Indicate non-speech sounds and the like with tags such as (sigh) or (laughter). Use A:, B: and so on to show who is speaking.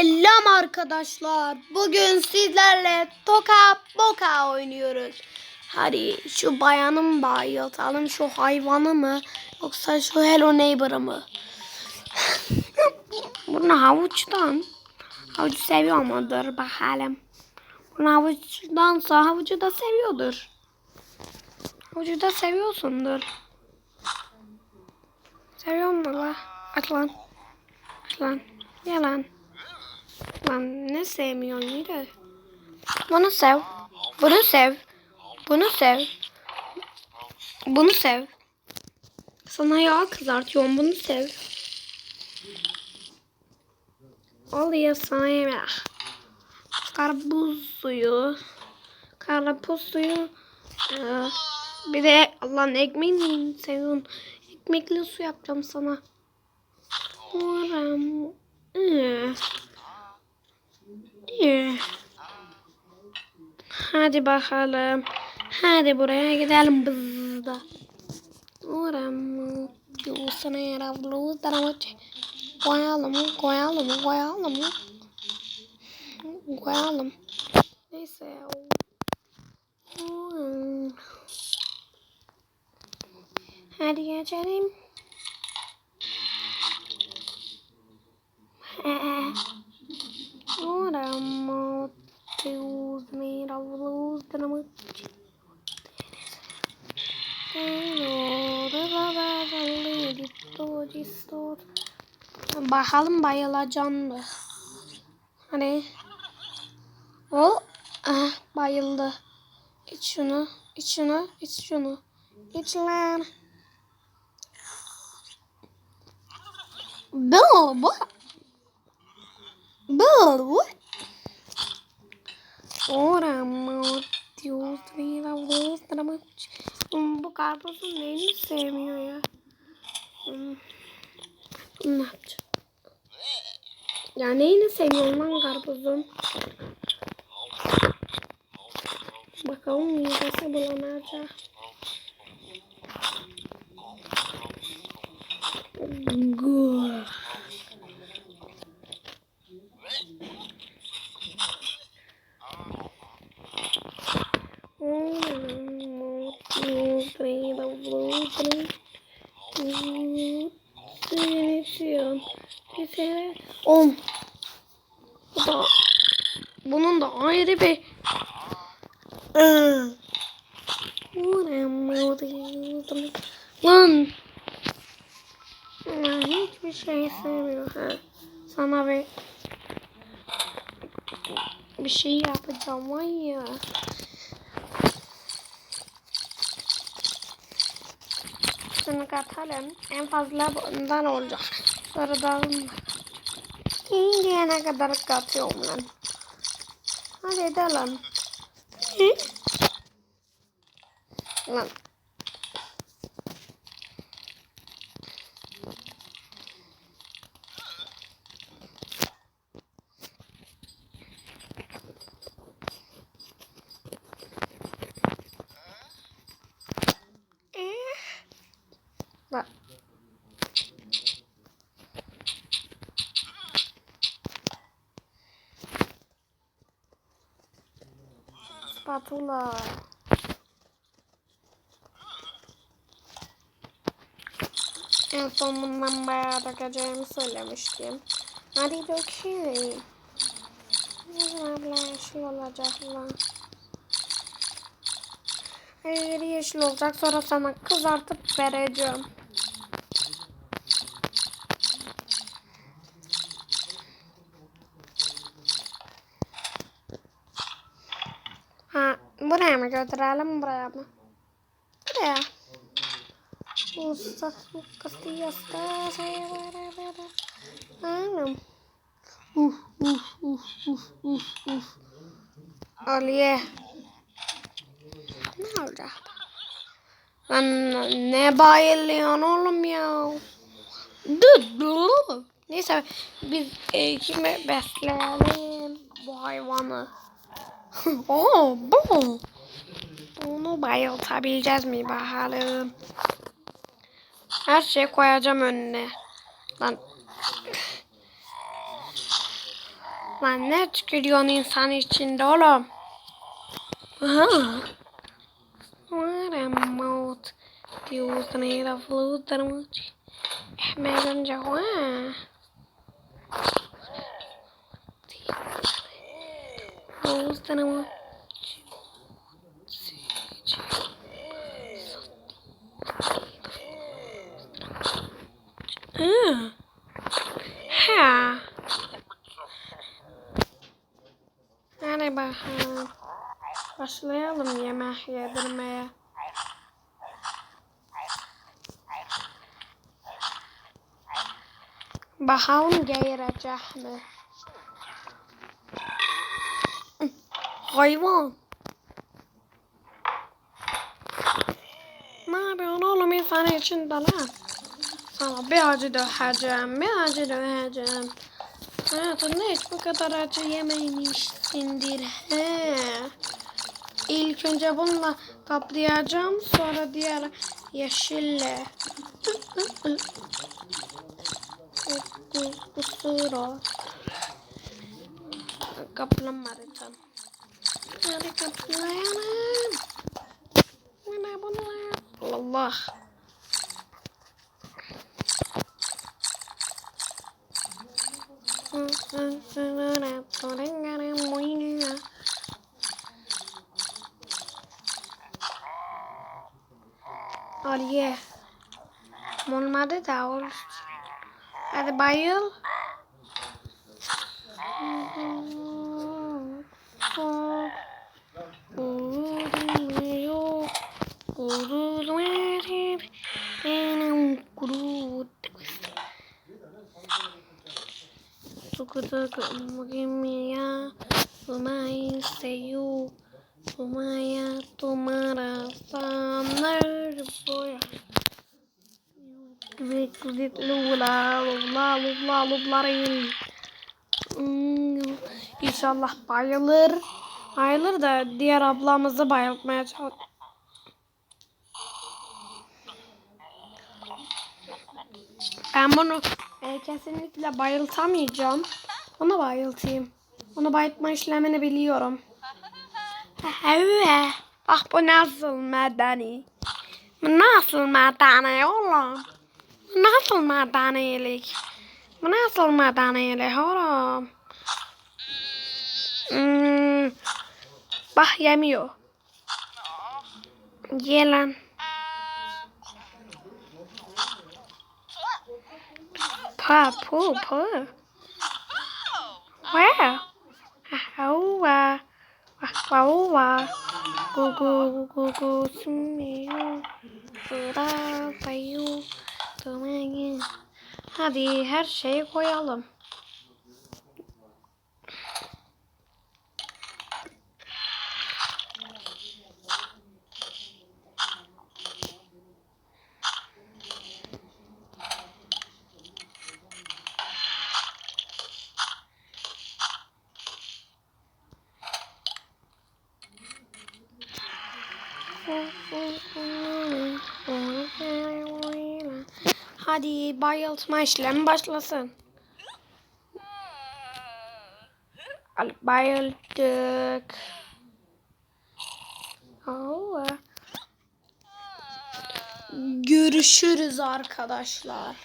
A: Selam arkadaşlar. Bugün sizlerle toka boka oynuyoruz. Hadi şu bayanı mı bayıltalım, şu hayvanı mı yoksa şu Hello Neighbor'ı mı? (laughs) Bunu havuçtan. Havucu seviyor mudur bakalım. Bunu havuçtansa havucu da seviyordur. Havucu da seviyorsundur. Seviyor mu la? Aç lan. Aç lan. Yalan. Lan ne sevmiyorsun yürü. Bunu sev. Bunu sev. Bunu sev. Bunu sev. Sana yağ kızartıyorum. Bunu sev. Oluyor sana yemek. Karpuz suyu. Karpuz suyu. Ee, bir de Allah'ın ekmeğini seviyorsun. Ekmekli su yapacağım sana. Uğram. Ee. Hadi bakalım. Hadi buraya gidelim biz de. Uğram. Sana yaravlu. Daramacı. Koyalım, koyalım, koyalım. Koyalım. Neyse. Hadi geçelim. Oram Deus da noite. Bakalım bayılacağım mı? Hani o ah, bayıldı. İç şunu, iç şunu, iç şunu. İç lan. Bu, bu. Bu. Ora, meu Vira voz dramático. Bu karpuzun neyini sevmiyor ya? Ne yapacağım? Ya neyini sevmiyor lan karpuzun? Bakalım midesi bulanacak. Gıh. Lan Lan hiçbir şey sevmiyor ha. Sana bir bir şey yapacağım var ya. Şunu katalım. En fazla bundan olacak. Sonra da İyi diyene kadar katıyorum lan. Hadi. Hı? Lan. Eh. Bak. Spatula. En son bundan bayağı dökeceğimi söylemiştim. Hadi dökeyim. Abla yeşil olacak lan. Hayır yeşil olacak sonra sana kızartıp vereceğim. Ha, buraya mı götürelim buraya mı? Buraya. Usta su kastiyasta saya Anam. Uh uh uh uh uh uh. Aliye. Ne olacak? Lan ne bayılıyorsun oğlum ya? Dur Neyse biz e, kime besleyelim bu hayvanı? (laughs) Oo bu. Onu bayıltabileceğiz mi bakalım? Her şeyi koyacağım önüne. Lan Lan ne tükürüyorsun insan içinde oğlum? What a mouth. Dios negra fluta mucho. Ehmeden jawa. Fluta mucho. Ah. Ha. Hadi bakalım. Başlayalım yemek yedirmeye. Bakalım geğirecek mi? Hayvan. Ne yapıyorsun oğlum insan içinde lan? Sana bir acı döheceğim, bir acı döheceğim. Hayatında hiç bu kadar acı yememişsindir. He. İlk önce bununla kaplayacağım, sonra diğer yeşille. Kusura. Kaplamadı tam. Hadi kaplayalım. Bu ne bunlar? Allah. Aliye. Olmadı da olur. Hadi bayıl. Sumaya tumara samlar boya. Grit grit lula lula lula lularayım. Hmm, İnşallah bayılır. Bayılır da diğer ablamızı bayıltmaya çalış. Ben bunu e, kesinlikle bayıltamayacağım. Onu bayıltayım. Onu bayıltma işlemini biliyorum. Evet. Bak bu nasıl medeni. Bu nasıl medeni oğlum? Bu nasıl medenilik? Bu nasıl medenilik oğlum? Hmm. Bak yemiyor. Ye lan. Pa, pu, pu. Wow. Wow. Wow. Wow. Gu gu gu gu sumiyo. Sıra sayu. Tümeni. Hadi her şeyi koyalım. Hadi bayıltma işlemi başlasın. Al- Bayıldık. Oo. Görüşürüz arkadaşlar.